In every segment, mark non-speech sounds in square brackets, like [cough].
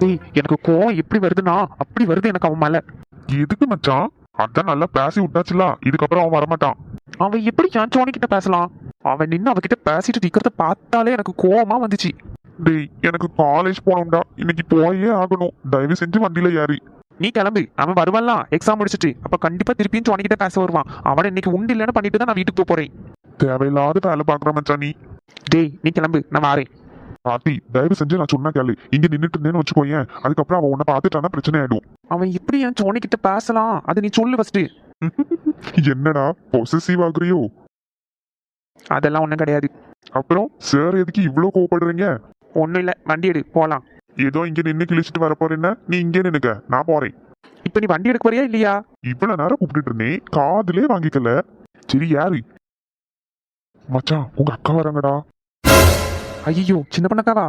டேய் எனக்கு கோவம் எப்படி வருதுன்னா அப்படி வருது எனக்கு அவன் மேல. எதுக்கு மச்சான்? அதான் நல்லா பேசி விட்டாச்சுல இதுக்கப்புறம் அவன் வரமாட்டான். அவன் எப்படி என் சோனி கிட்ட பேசலாம்? அவன் நின்று அவகிட்ட பேசிட்டு நிக்கிறத பார்த்தாலே எனக்கு கோவமா வந்துச்சு. டேய் எனக்கு காலேஜ் போகணும்டா. இன்னைக்கு போயே ஆகணும். தயவு செஞ்சு வண்டியில ஏறி. நீ கிளம்பு. அவன் வருவான்லாம் எக்ஸாம் முடிச்சிட்டு. அப்ப கண்டிப்பா திருப்பியும் சோனி கிட்ட பேச வருவான். அவனை இன்னைக்கு உண்டு இல்லைன்னு பண்ணிட்டு தான் நான் வீட்டுக்கு போறேன். தேவையில்லாத வேலை பாக்குற மச்சான் நீ. டேய் நீ கிளம்பு. நான் வாரேன். கார்த்தி தயவு செஞ்சு நான் சொன்னா கேளு. இங்க நின்னுட்டு இருந்தேன்னு வச்சுக்கோயேன். அதுக்கப்புறம் அவன் உன்னை பார்த்துட்டானா பிரச்சனை ஆயிடும். அவன் எப்படி என் சோனி கிட்ட பேசலாம்? அது நீ சொல்லு ஃபர்ஸ்ட் என்னடா பொசசிவ் ஆகுறியோ? அதெல்லாம் ஒன்றும் கிடையாது. அப்புறம் சார் எதுக்கு இவ்ளோ கோவப்படுறீங்க? ஒன்றும் இல்லை வண்டி எடு போகலாம் ஏதோ இங்க நின்னு கிழிச்சிட்டு வர போறேன்னா நீ இங்கே நின்னுக்க நான் போறேன். இப்போ நீ வண்டி எடுக்க போறியா இல்லையா? இவ்வளவு நேரம் கூப்பிட்டுட்டு இருந்தேன் காதுலே வாங்கிக்கல. சரி யாரு? மச்சான் உங்க அக்கா வராங்கடா. ஐயோ சின்ன பண்ணக்காவா?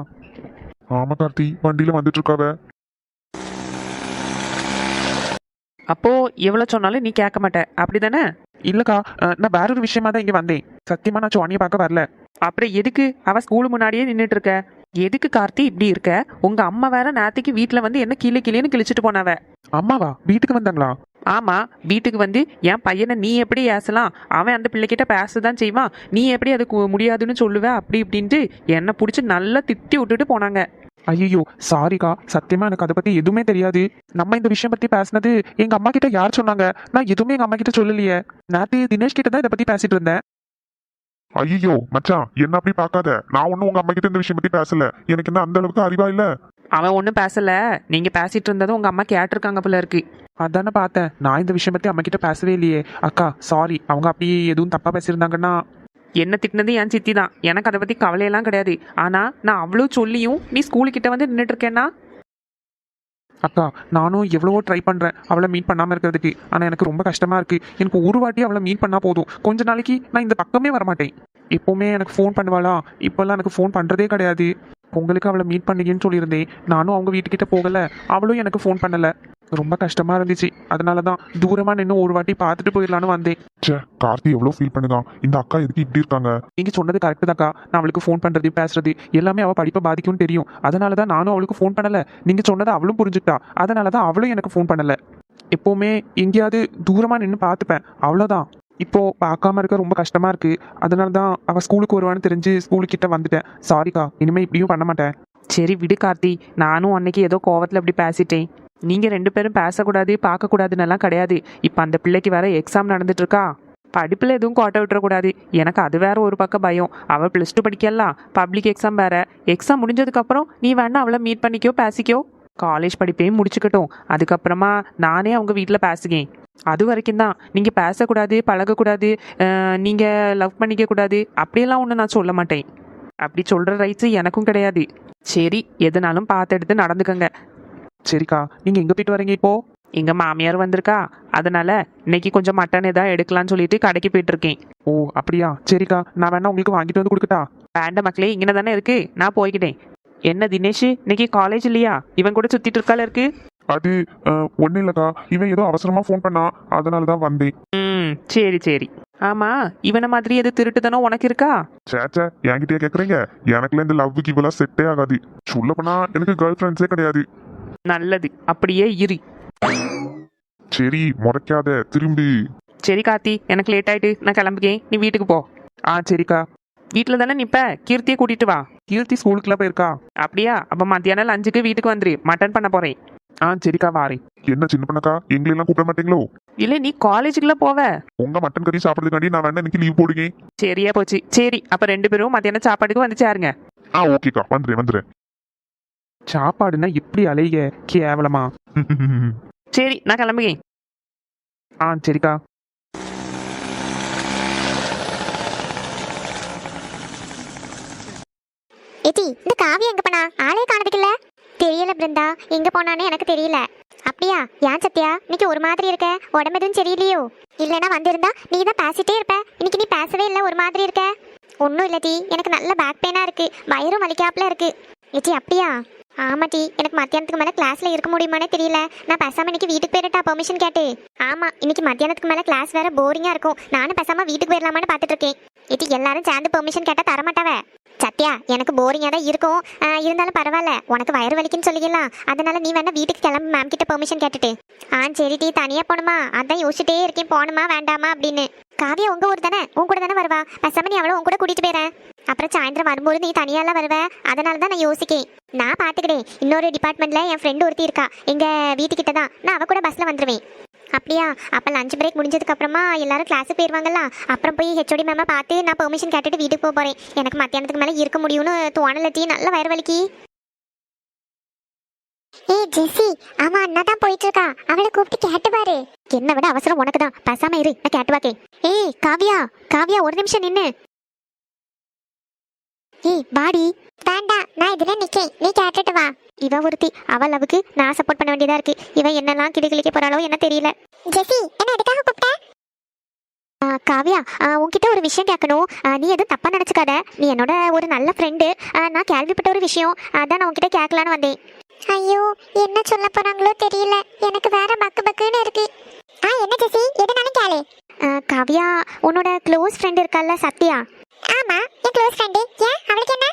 ஆமா கார்த்தி வண்டியில வந்துட்டு இருக்காவ அப்போ எவ்வளவு சொன்னாலும் நீ கேட்க மாட்ட. அப்படிதானே? இல்லக்கா அஹ், நான் வேற ஒரு விஷயமா தான் இங்க வந்தேன். சத்தியமா நான் சோனியை பார்க்க வரல. அப்புறம் எதுக்கு? அவ ஸ்கூல் முன்னாடியே நின்னுட்டு இருக்க. எதுக்கு கார்த்தி இப்படி இருக்க? உங்க அம்மா வேற நேத்துக்கு வீட்ல வந்து என்ன கீழே கீழேன்னு கிழிச்சிட்டு போனவ. அம்மாவா? வீட்டுக்கு வந்தாங்களா? ஆமா வீட்டுக்கு வந்து என் பையனை நீ எப்படி ஏசலாம்? அவன் அந்த பிள்ளைகிட்ட பேசதான் செய்வான். நீ எப்படி அதுக்கு முடியாதுன்னு சொல்லுவ? அப்படி இப்படின்ட்டு என்னை பிடிச்சி நல்லா திட்டி விட்டுட்டு போனாங்க. ஐயோ சாரிக்கா. சத்தியமா எனக்கு அதை பத்தி எதுவுமே தெரியாது. நம்ம இந்த விஷயம் பத்தி பேசினது எங்க அம்மா கிட்ட யார் சொன்னாங்க? நான் எதுவுமே எங்க அம்மா கிட்ட சொல்லலையே. நேத்து தினேஷ் கிட்ட தான் இதை பத்தி பேசிட்டு இருந்தேன். ஐயோ மச்சான் என்ன அப்படி பார்க்காத. நான் ஒன்னும் உங்க அம்மா கிட்ட இந்த விஷயம் பத்தி பேசல. எனக்கு என்ன அந்த அளவுக்கு அறிவா இல்ல? அவன் ஒன்றும் பேசல. நீங்க பேசிட்டு இருந்ததும் உங்க அம்மா கேட்டிருக்காங்க போல இருக்கு. அதானே பார்த்தேன். நான் இந்த விஷயம் பத்தி அம்மா கிட்ட பேசவே இல்லையே. அக்கா சாரி அவங்க அப்படியே எதுவும் தப்பா பேசியிருந்தாங்கன்னா? என்ன திட்டினது என் சித்தி தான். எனக்கு அதை பத்தி கவலையெல்லாம் கிடையாது. ஆனா நான் அவ்வளோ சொல்லியும் நீ ஸ்கூலுக்கிட்ட வந்து நின்றுட்டு இருக்கேன்னா? அக்கா நானும் எவ்வளவோ ட்ரை பண்றேன். அவளை மீட் பண்ணாம இருக்கிறதுக்கு. ஆனா எனக்கு ரொம்ப கஷ்டமா இருக்கு. எனக்கு ஒரு வாட்டி அவளை மீட் பண்ணா போதும். கொஞ்ச நாளைக்கு நான் இந்த பக்கமே வரமாட்டேன். எப்பவுமே எனக்கு ஃபோன் பண்ணுவாளா? இப்பெல்லாம் எனக்கு ஃபோன் பண்றதே கிடையாது. பொங்கலுக்கு அவளை மீட் பண்ணீங்கன்னு சொல்லியிருந்தேன். நானும் அவங்க வீட்டுக்கிட்ட போகல. அவளும் எனக்கு ஃபோன் பண்ணல. ரொம்ப கஷ்டமா இருந்துச்சு. அதனால தான் தூரமா நின்று ஒரு வாட்டி பார்த்துட்டு போயிடலான்னு வந்தேன். ச்சே கார்த்தி எவ்வளவு ஃபீல் பண்ணுதான் இந்த அக்கா எதுக்கு இப்படி இருக்காங்க? நீங்க சொன்னது கரெக்டு தான்க்கா. நான் அவளுக்கு ஃபோன் பண்றது பேசுறது எல்லாமே அவள் படிப்பை பாதிக்கும்னு தெரியும். அதனால தான் நானும் அவளுக்கு ஃபோன் பண்ணல. நீங்க சொன்னதை அவளும் புரிஞ்சுக்கிட்டா. அதனால தான் அவளும் எனக்கு ஃபோன் பண்ணல. எப்பவுமே எங்கேயாவது தூரமா நின்று பார்த்துப்பேன். அவ்வளோதான் இப்போது பார்க்காம இருக்க ரொம்ப கஷ்டமாக இருக்குது அதனால தான் அவள் ஸ்கூலுக்கு வருவான்னு தெரிஞ்சு ஸ்கூலுக்கிட்ட வந்துட்டேன். சாரிக்கா இனிமேல் இப்படியும் பண்ண மாட்டேன். சரி விடு கார்த்தி நானும் அன்னைக்கு ஏதோ கோவத்தில் அப்படி பேசிட்டேன். நீங்கள் ரெண்டு பேரும் பேசக்கூடாது பார்க்கக்கூடாதுன்னெல்லாம் கிடையாது. இப்போ அந்த பிள்ளைக்கு வேற எக்ஸாம் நடந்துட்டு இருக்கா படிப்பில் எதுவும் கோட்டை விட்டுறக்கூடாது. எனக்கு அது வேற ஒரு பக்கம் பயம். அவள் ப்ளஸ் டூ படிக்கலாம் பப்ளிக் எக்ஸாம் வேற. எக்ஸாம் முடிஞ்சதுக்கப்புறம் நீ வேணா அவளை மீட் பண்ணிக்கோ பேசிக்கோ. காலேஜ் படிப்பையும் முடிச்சுக்கட்டும். அதுக்கப்புறமா நானே அவங்க வீட்டில் பேசுகேன் அது வரைக்கும் தான். நீங்கள் பேசக்கூடாது பழகக்கூடாது நீங்கள் லவ் பண்ணிக்க கூடாது அப்படியெல்லாம் ஒன்று நான் சொல்ல மாட்டேன். அப்படி சொல்கிற ரைட்ஸு எனக்கும் கிடையாது. சரி எதுனாலும் பார்த்து எடுத்து நடந்துக்கங்க. சரிக்கா நீங்க எங்க போயிட்டு வரீங்க இப்போ? எங்கள் மாமியார் வந்திருக்கா. அதனால இன்னைக்கு கொஞ்சம் மட்டன் ஏதாவது எடுக்கலாம்னு சொல்லிட்டு கடைக்கு போயிட்டு இருக்கேன். ஓ அப்படியா? சரிக்கா நான் வேணா உங்களுக்கு வாங்கிட்டு வந்து கொடுக்கட்டா? வேண்ட மக்களே இங்கே தானே இருக்கு. நான் போய்க்கிட்டேன். என்ன தினேஷ் இன்னைக்கு காலேஜ் இல்லையா? இவன் கூட சுத்திட்டு இருக்கால இருக்கு. அது ஒன்னும் இல்லக்கா. இவன் ஏதோ அவசரமா ஃபோன் பண்ணா அதனால தான் வந்தேன். ம் சரி சரி. ஆமா இவனை மாதிரி எது திருட்டுதானோ உனக்கு இருக்கா? சேச்சே என்கிட்டயே கேக்குறீங்க? எனக்குலாம் இந்த லவ்வுக்கு இவெல்லாம் செட்டே ஆகாது. சொல்ல போனா எனக்கு கேர்ள் ஃப்ரெண்ட்ஸே கிடையாது. நல்லது. அப்படியே இரு. சரி முறைக்காத திரும்பி. சரி கார்த்தி எனக்கு லேட் ஆயிட்டு நான் கிளம்புகேன். நீ வீட்டுக்கு போ. ஆ சரிக்கா. வீட்டில் தானே நிப்ப? கீர்த்தியை கூட்டிட்டு வா. கீர்த்தி ஸ்கூலுக்குலாம் போயிருக்கா? அப்படியா? அப்போ மத்தியானம் லஞ்சுக்கு வீட்டுக்கு வந்துரு. மட்டன் பண்ண போறேன். ஆ சரிக்கா வாரேன். என்ன சின்ன பண்ணக்கா? எங்களெல்லாம் கூப்பிட மாட்டீங்களோ? இல்லை நீ காலேஜுக்குள்ள போவ. உங்க மட்டன் கறி சாப்பிட்றதுக்காண்டி நான் வேணா இன்னைக்கு லீவ் போடுங்க. சரியா போச்சு. சரி அப்ப ரெண்டு பேரும் மத்தியானம் சாப்பாட்டுக்கு வந்து சேருங்க. ஆ ஓகேக்கா. வந்துடுறேன் வந்துடுறேன் சாப்பாடுனா இப்படி அலைய? கேவலமா. [laughs] சரி நான் கிளம்புகேன் ஆ சரிக்கா. ஏச்சி இந்த காவி எங்க போனா? ஆளே காணதுக்குல்ல. தெரியல பிருந்தா எங்க போனான்னு எனக்கு தெரியல. அப்படியா? ஏன் சத்யா? இன்னைக்கு ஒரு மாதிரி இருக்க. உடம்பு எதுவும் சரியில்லையோ? இல்லைன்னா வந்திருந்தா நீ தான் பேசிட்டே இருப்ப. இன்னைக்கு நீ பேசவே இல்லை ஒரு மாதிரி இருக்க. ஒன்றும் இல்லை டி எனக்கு நல்ல பேக் பெயினாக இருக்கு. வயிறும் வலிக்காப்புல இருக்கு. ஏச்சி அப்படியா? ஆமா டி எனக்கு மத்தியானத்துக்கு மேலே கிளாஸ்ல இருக்க முடியுமானே தெரியல. நான் பேசாம இன்னைக்கு வீட்டுக்கு போயிட்டா பெர்மிஷன் கேட்டு ஆமா இன்னைக்கு மத்தியானத்துக்கு மேலே கிளாஸ் வேற போரிங்காக இருக்கும். நானும் பேசாம வீட்டுக்கு போயிடலாமான்னு பார்த்துட்டு இருக்கேன். இது எல்லாரும் சேர்ந்து பெர்மிஷன் கேட்டால் தரமாட்டாவ? சத்யா எனக்கு போரிங்காக தான் இருக்கும். இருந்தாலும் பரவாயில்ல. உனக்கு வயிறு வலிக்குன்னு சொல்லிக்கலாம் அதனால நீ வேணா வீட்டுக்கு கிளம்பு மேம் கிட்ட பெர்மிஷன் கேட்டுட்டு. ஆ சரி டீ தனியா போகணுமா அதான் யோசிச்சுட்டே இருக்கேன். போகணுமா வேண்டாமா அப்படின்னு. காவியா உங்க ஊர் தானே? உன் கூட தானே வருவா? பசமணி நீ அவளை உன் கூட கூட்டிட்டு போயிறேன் அப்புறம் சாயந்தரம் வரும்போது நீ தனியாலாம் வருவ? அதனால தான் நான் யோசிக்கேன். நான் பார்த்துக்கிறேன். இன்னொரு டிபார்ட்மெண்ட்ல என் ஃப்ரெண்டு ஒருத்தி இருக்கா. எங்க வீட்டுக்கிட்ட தான். நான் அவ கூட பஸ்ல வந்துருவேன். அப்படியா? அப்ப லஞ்ச் பிரேக் முடிஞ்சதுக்கு அப்புறமா எல்லாரும் கிளாஸுக்கு போயிருவாங்கல்ல? அப்புறம் போய் ஹெச்ஓடி மேம பார்த்து நான் பெர்மிஷன் கேட்டுட்டு வீட்டுக்கு போக போறேன். எனக்கு மத்தியானத்துக்கு மேல இருக்க முடியும்னு தோணல டீ. நல்ல வயிறு வலிக்கு. ஏய் ஜெசி ஆமா அண்ணா தான் போயிட்டு இருக்கா அவளை கூப்பிட்டு கேட்டு பாரு. என்ன விட அவசரம் உனக்கு தான் பேசாம இரு நான் கேட்டு வாக்கே ஏய் காவியா. காவியா ஒரு நிமிஷம் நின்னு. ஏய் பாடி. வேண்டாம் நான் இதுல நிக்கேன். நீ கேட்டுட்டு வா. இவ ஒருத்தி அவள் லவ்வுக்கு நான் சப்போர்ட் பண்ண வேண்டியதா இருக்கு. இவன் என்னெல்லாம் கிளிக்க போறாளோ என்ன தெரியல. ஜெசி என்ன எதுக்காக கூப்பிட்ட? காவியா உன்கிட்ட ஒரு விஷயம் கேட்கணும். நீ எதுவும் தப்பா நினைச்சுக்காத. நீ என்னோட ஒரு நல்ல ஃப்ரெண்டு நான் கேள்விப்பட்ட ஒரு விஷயம். அதான் நான் உன்கிட்ட கேட்கலான்னு வந்தேன். ஐயோ என்ன சொல்ல போறாங்களோ தெரியல. எனக்கு வேற பக்கு பக்குன்னு இருக்கு. ஆ என்ன ஜெசி எதுனாலும் கேளு. காவியா உன்னோட க்ளோஸ் ஃப்ரெண்ட் இருக்கால சத்யா? ஆமா என் க்ளோஸ் ஃப்ரெண்டு ஏன்? அவளுக்கு என்ன?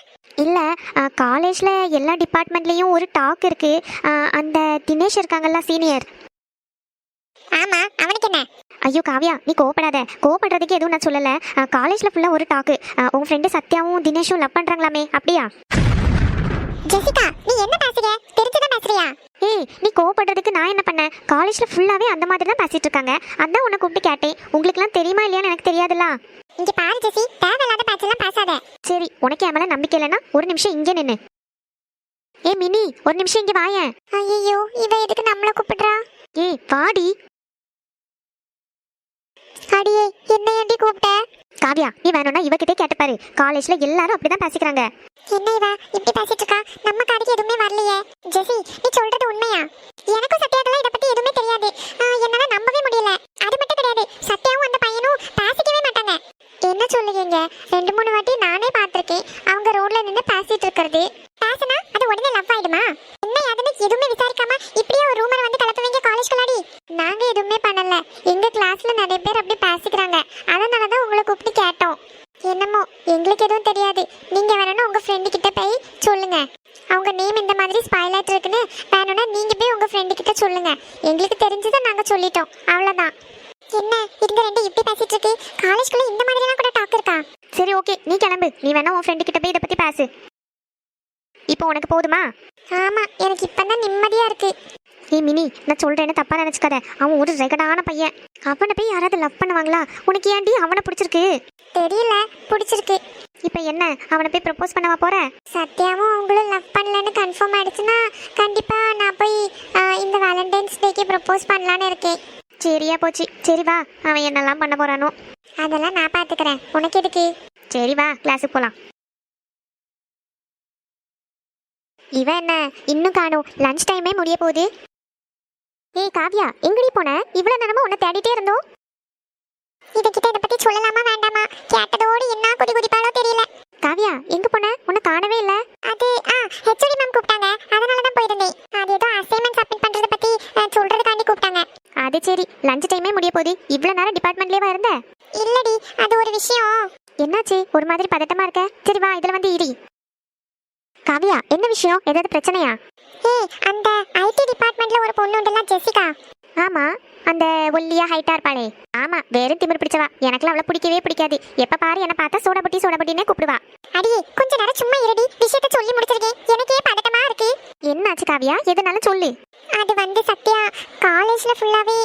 இல்ல காலேஜ்ல எல்லா டிபார்ட்மெண்ட்லயும் ஒரு டாக் இருக்கு. அந்த தினேஷ் இருக்காங்கல்ல சீனியர் ஆமா அவனுக்கு என்ன? ஐயோ காவியா நீ கோவப்படாத. கோவப்படுறதுக்கு எதுவும் நான் சொல்லல. காலேஜ்ல ஃபுல்லா ஒரு டாக்கு உன் ஃப்ரெண்டு சத்யாவும் தினேஷும் லவ் பண்றாங்களாமே அப்படியா? ஜெசிகா நீ என்ன பேசுற? தெரிஞ்சுதான் பேசுறியா? ஏய் நீ கோவப்படுறதுக்கு நான் என்ன பண்ணேன்? காலேஜ்ல ஃபுல்லாவே அந்த மாதிரி தான் பேசிட்டு இருக்காங்க. அதான் உன்னை கூப்பிட்டு கேட்டேன். உங்களுக்குலாம் தெரியுமா இல்லையான்னு எனக்கு தெரியாதுல்ல. இங்க பாரு ஜெசி தேவையில்லாத பேச்செல்லாம் பேசாத. சரி உனக்கு என் மேல நம்பிக்கை இல்லைன்னா ஒரு நிமிஷம் இங்கே நின்னு. ஏ மினி ஒரு நிமிஷம் இங்க வாயேன். ஐயோ இவ எதுக்கு நம்மள கூப்பிடுறா? ஏய் வாடி. அடியே என்ன ஏண்டி கூப்பிட்ட? காவியா நீ வேணும்னா இவகிட்டே கேட்டுப்பாரு காலேஜ்ல எல்லாரும் அப்படிதான் பேசிக்கிறாங்க. என்ன இவ இப்படி பேசிட்டு இருக்கா? நம்ம காதுக்கு எதுவுமே வரலையே. ஜெசி நீ சொல்றது உண்மையா? எனக்கும் சத்யாக்கெல்லாம் இத பத்தி எதுவுமே தெரியாது. என்னால நம்பவே முடியல. அது மட்டும் கிடையாது. சத்யாவும் அந்த பையனும் பேசிக்கவே மாட்டாங்க. என்ன சொல்லுவீங்க? ரெண்டு மூணு வாட்டி நானே பார்த்திருக்கேன். அவங்க ரோட்ல நின்னு பேசிட்டு இருக்கிறது. எங்கள் கிளாஸில் நிறைய பேர் அப்படி பேசிக்கிறாங்க. அதை தான் உங்களை கூப்பிட்டு கேட்டோம் என்னமோ எங்களுக்கு எதுவும் தெரியாது நீங்க வேணும்னா உங்க ஃப்ரெண்டு கிட்ட போய் சொல்லுங்க அவங்க நேம் இந்த மாதிரி ஸ்பாயில் ஆயிட்டு இருக்குன்னு வேணும்னா நீங்க போய் உங்க ஃப்ரெண்டு கிட்ட சொல்லுங்க எங்களுக்கு தெரிஞ்சதை நாங்க சொல்லிட்டோம் அவ்வளவுதான் என்ன இந்த ரெண்டு இப்படி பேசிட்டு இருக்கு காலேஜ்குள்ள இந்த மாதிரி எல்லாம் கூட டாக் இருக்கா சரி ஓகே நீ கிளம்பு நீ வேணா உன் ஃப்ரெண்டு கிட்ட போய் இதை பத்தி பேசு இப்போ உனக்கு போதுமா? ஆமா எனக்கு இப்பதான் நிம்மதியா இருக்கு. ஏய் மினி நான் சொல்றேன்னு தப்பா நினைச்சுக்காத. அவன் ஒரு ரெகடான பையன். அவனை போய் யாராவது லவ் பண்ணுவாங்களா? உனக்கு ஏன்டி அவனை பிடிச்சிருக்கு? தெரியல பிடிச்சிருக்கு. இப்போ என்ன? அவனை போய் ப்ரப்போஸ் பண்ணவா போற? சத்யாவும் அவங்களும் லவ் பண்ணலன்னு கன்ஃபார்ம் ஆயிடுச்சுன்னா கண்டிப்பா நான் போய் இந்த வேலண்டைன்ஸ் டேக்கு ப்ரப்போஸ் பண்ணலான்னு இருக்கேன். சரியா போச்சு. சரி வா. அவன் என்னெல்லாம் பண்ண போறானோ? அதெல்லாம் நான் பாத்துக்கிறேன். உனக்கு எதுக்கு? சரி வா கிளாஸுக்கு போலாம். இவன் என்ன? இன்னும் காணும். லஞ்ச் டைமே முடிய போகுது. ஏய் காவ்யா எங்கடி போன? இவ்வளவு நேரமா உன்னை தேடிட்டே இருந்தோம். இதுகிட்ட இதை பத்தி சொல்லலாமா வேண்டாமா? கேட்டதோடு என்ன குதி குதிப்பாளோ தெரியல. காவ்யா எங்க போன? உன்னை காணவே இல்ல. அது ஆ ஹெச்ஓடி மேம் கூப்பிட்டாங்க. அதனால தான் போயிருந்தேன். அது ஏதோ அசைன்மெண்ட் சப்மிட் பண்றத பத்தி சொல்றதுக்காண்டி கூப்பிட்டாங்க. அது சரி. லஞ்ச் டைமே முடிய போகுது. இவ்வளவு நேரம் டிபார்ட்மெண்ட்லயே இருந்த? இல்லடி அது ஒரு விஷயம். என்னாச்சு? ஒரு மாதிரி பதட்டமா இருக்க? சரி வா இதுல வந்து இடி காவியா என்ன விஷயம்? ஏதாவது பிரச்சனையா? ஏய் அந்த ஐடி டிபார்ட்மெண்ட்ல ஒரு பொண்ணு உண்டுல ஜெசிகா. ஆமா அந்த ஒல்லியா ஹைட்டா இருப்பாளே. ஆமா வெறும் திமிர் பிடிச்சவா. எனக்குலாம் அவளை பிடிக்கவே பிடிக்காது. எப்ப பாரு என்ன பார்த்தா சோடபட்டி சோடபட்டினே கூப்பிடுவா. அடியே கொஞ்ச நேரம் சும்மா இருடி. விஷயத்த சொல்லி முடிச்சிருக்கேன். எனக்கே பதட்டமா இருக்கு. என்னாச்சு காவியா? எதுனாலும் சொல்லு. அது வந்து சத்யா காலேஜ்ல ஃபுல்லாவே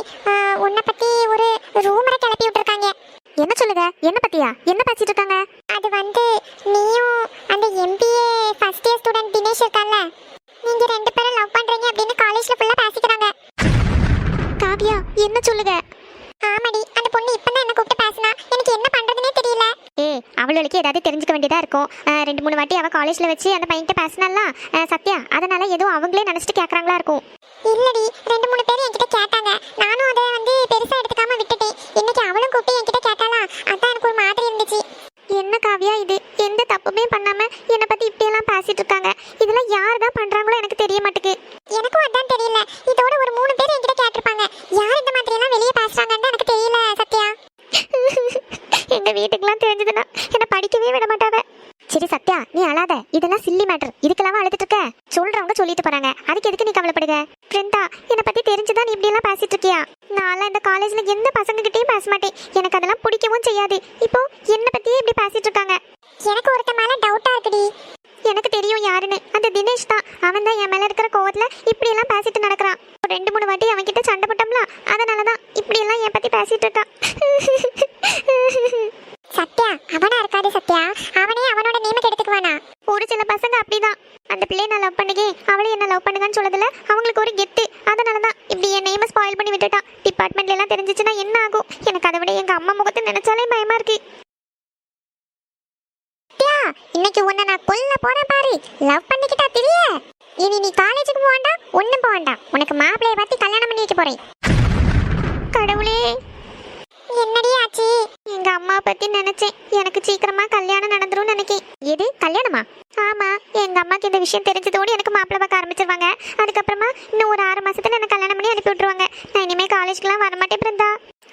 உன்னை பத்தி ஒரு ரூமரை கிளப்பி விட்டுருக்காங்க. என்ன சொல்லுங்க? என்ன பத்தியா? என்ன பேசிட்டு இருக்காங்க? அது வந்து நீயும் அந்த ஃபர்ஸ்ட் இருக்கான்ல நீங்க ரெண்டு பேரும் லவ் பண்றீங்க அப்படின்னு காலேஜ்ல ஃபுல்லா பேசிக்கிறாங்க. காவியா என்ன சொல்லுங்க ஆமாடி அந்த பொண்ணு இப்பதான் என்ன கூப்பிட்டு பேசினா? எனக்கு என்ன பண்றதுனே தெரியல. ஏ அவளுக்கு ஏதாவது தெரிஞ்சுக்க வேண்டியதா இருக்கும். ரெண்டு மூணு வாட்டி அவ காலேஜ்ல வச்சு அந்த பையன்கிட்ட பேசினால சத்யா அதனால ஏதோ அவங்களே நினைச்சிட்டு கேக்குறாங்களா இருக்கும். இல்லடி ரெண்டு மூணு பேர் என்கிட்ட கேட்டாங்க. நானும் அதை வந்து பெருசா எடுத்துக்காம விட்டுட்டேன். இன்னைக்கு அவளும் கூப்பிட்டு என்கிட்ட கேட்டாளா? அதான் எனக்கு ஒரு மாதிரி இருந்துச்சு. என்ன காவியா இது? எந்த பண்ணாம என்னை பத்தி இப்படி எல்லாம் பேசிட்டு இருக்காங்க. இதெல்லாம் யார் தான் பண்றாங்களோ எனக்கு தெரிய மாட்டேங்குது. எனக்கும் அதான் தெரியல. இதோட ஒரு மூணு பேர் என்கிட்ட கேட்டிருப்பாங்க. யார் இந்த மாதிரி எல்லாம் வெளியே பேசுறாங்கன்னு எனக்கு தெரியல சத்யா எங்க வீட்டுக்குலாம் தெரிஞ்சதுன்னா என்ன படிக்கவே விட மாட்டாவ சரி சத்யா நீ அழாத இதெல்லாம் சில்லி மேட்டர் இதுக்கெல்லாம் அழுதுட்டு இருக்க சொல்றவங்க சொல்லிட்டு போறாங்க அதுக்கு எதுக்கு நீ கவலைப்படுக பிருந்தா என்னை பத்தி தெரிஞ்சுதான் நீ இப்படி எல்லாம் பேசிட்டு இருக்கியா நான்லாம் இந்த காலேஜ்ல எந்த பசங்க கிட்டயும் பேச மாட்டேன். எனக்கு அதெல்லாம் பிடிக்கவும் செய்யாது. இப்போ என்ன பத்தியே இப்படி பேசிட்டு இருக்காங்க. எனக்கு ஒருத்த மேல டவுட்டா இருக்குடி. எனக்கு தெரியும் யாருன்னு. அந்த தினேஷ் தான். அவன் தான் என் மேல இருக்கிற கோவத்துல இப்படி எல்லாம் பேசிட்டு நடக்கிறான். ஒரு ரெண்டு மூணு வாட்டி அவன் கிட்ட சண்டை போட்டோம்ல அதனாலதான் இப்படி எல்லாம் என் பத்தி பேசிட்டு இருக்கான். சத்யா அவனா இருக்காது சத்யா. அவனே அவனோட நேமத்தை எடுத்துக்குவானா ஒரு சில பசங்க அப்படிதான். அந்த பிள்ளைய நான் லவ் பண்ணுகே அவளை என்ன லவ் பண்ணுங்கன்னு சொல்லதுல அவங்களுக்கு ஒரு கெத்து அதனாலதான் இப்படி என் நேம ஸ்பாயில் பண்ணி விட்டுட்டான் டிபார்ட்மெண்ட்ல எல்லாம் தெரிஞ்சிச்சுன்னா என்ன ஆகும்? எனக்கு அதை விட எங்க அம்மா முகத்தை நினைச்சாலே பயமா இருக்கு. இன்னைக்கு உன்னை நான் கொல்ல போறேன் பாரு. லவ் பண்ணிக்கிட்டா தெரிய. இனி நீ காலேஜுக்கு போக வேண்டாம் ஒண்ணும் போக வேண்டாம் உனக்கு மாப்பிள்ளைய பார்த்து கல்யாணம் பண்ணி வைக்க போறேன். கடவுளே. என்னடி ஆச்சு? எங்க அம்மா பத்தி நினைச்சேன். எனக்கு சீக்கிரமா கல்யாணம் நடந்துரும் நினைக்கேன். எது கல்யாணமா ஆமா எங்க அம்மாக்கு இந்த விஷயம் தெரிஞ்சதோடு எனக்கு மாப்பிள்ளை பார்க்க ஆரம்பிச்சிருவாங்க. அதுக்கப்புறமா இன்னும் ஒரு ஆறு மாசத்துல எனக்கு கல்யாணம் பண்ணி அனுப்பி விட்டுருவாங்க. நான் இனிமே காலேஜ்க்குலாம் வரமாட்டேன் பிருந்தா.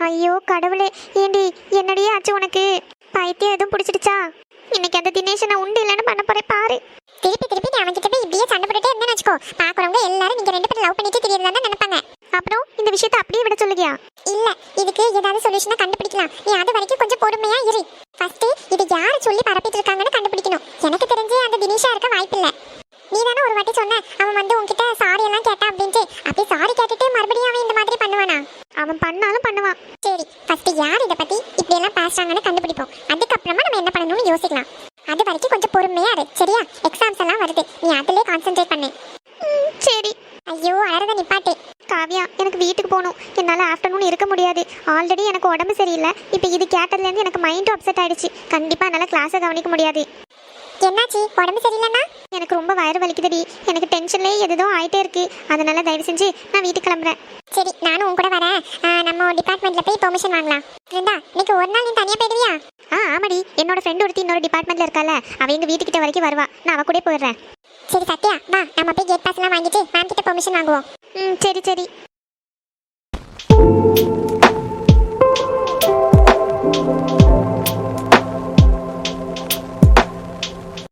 ஐயோ கடவுளே. ஏண்டி என்னடி ஆச்சு உனக்கு? பைத்தியம் எதுவும் பிடிச்சிடுச்சா? இன்னைக்கு அந்த தினேஷ் நான் உண்டு இல்லைன்னு பண்ண போறேன் பாரு. திருப்பி திருப்பி நீ அவன்கிட்ட போய் இப்படியே சண்டை போட்டுட்டே இருந்தேன்னு வச்சுக்கோ. பாக்குறவங்க எல்லாரும் நீங்க ரெண்டு பேரும் லவ் பண்ணிட்டு தெரியறதா நினைப்பாங்க. அப்புறம் இந்த விஷயத்தை அப்படியே விட சொல்லுகியா? இல்ல இதுக்கு ஏதாவது சொல்யூஷனை கண்டுபிடிக்கலாம். நீ அது வரைக்கும் கொஞ்சம் பொறுமையா இரு. ஃபர்ஸ்ட் இது யாரு சொல்லி பரப்பிட்டு இருக்காங்கன்னு கண்டுபிடிக்கணும். எனக்கு தெரிஞ்சு அந்த தினேஷா இருக்க வாய்ப்பில்லை நீ தானே ஒரு வாட்டி சொன்ன அவன் வந்து உன்கிட்ட சாரி எல்லாம் கேட்டான் அப்படின்ட்டு அப்படி சாரி கேட்டுட்டு மறுபடியும் அவன் இந்த மாதிரி பண்ணுவானா அவன் பண்ணாலும் பண்ணுவான் சரி ஃபர்ஸ்ட் யார் இதை பத்தி இப்படி எல்லாம் பேசுறாங்கன்னு கண்டுபிடிப்போம் அதுக்கப்புறமா நம்ம என்ன பண்ணணும்னு யோசிக்கலாம். அது வரைக்கும் கொஞ்சம் பொறுமையா இரு சரியா? எக்ஸாம்ஸ் எல்லாம் வருது. நீ அதிலே கான்சென்ட்ரேட் பண்ணு. சரி. ஐயோ அழறத நிப்பாட்டு. காவியா எனக்கு வீட்டுக்கு போகணும். என்னால் ஆஃப்டர்நூன் இருக்க முடியாது. ஆல்ரெடி எனக்கு உடம்பு சரியில்லை. இப்போ இது கேட்டதுலேருந்து எனக்கு மைண்டும் அப்செட் ஆயிடுச்சு. கண்டிப்பாக என்னால் கிளாஸை கவனிக்க முடியாது. என்னாச்சு? உடம்பு சரியில்லைன்னா? வயிறு வலிக்குதுடி. எனக்கு டென்ஷன்லேயே எதுதோ ஆயிட்டே இருக்கு. அதனால தயவு செஞ்சு நான் வீட்டுக்கு கிளம்புறேன். சரி நானும் உன் கூட வரேன். நம்ம டிபார்ட்மெண்ட்ல போய் பெர்மிஷன் வாங்கலாம். இருந்தா இன்னைக்கு ஒரு நாள் நீ தனியா போயிடுவியா? ஆ ஆமாடி. என்னோட ஃப்ரெண்ட் ஒருத்தி இன்னொரு டிபார்ட்மெண்ட்ல இருக்கால. அவ எங்க வீட்டுக்கிட்ட வரைக்கும் வருவா. நான் அவ கூட போயிடுறேன். சரி சத்யா வா. நம்ம போய் கேட் பாஸ் எல்லாம் வாங்கிட்டு மேம் கிட்ட பெர்மிஷன் வாங்குவோம். ம் சரி சரி.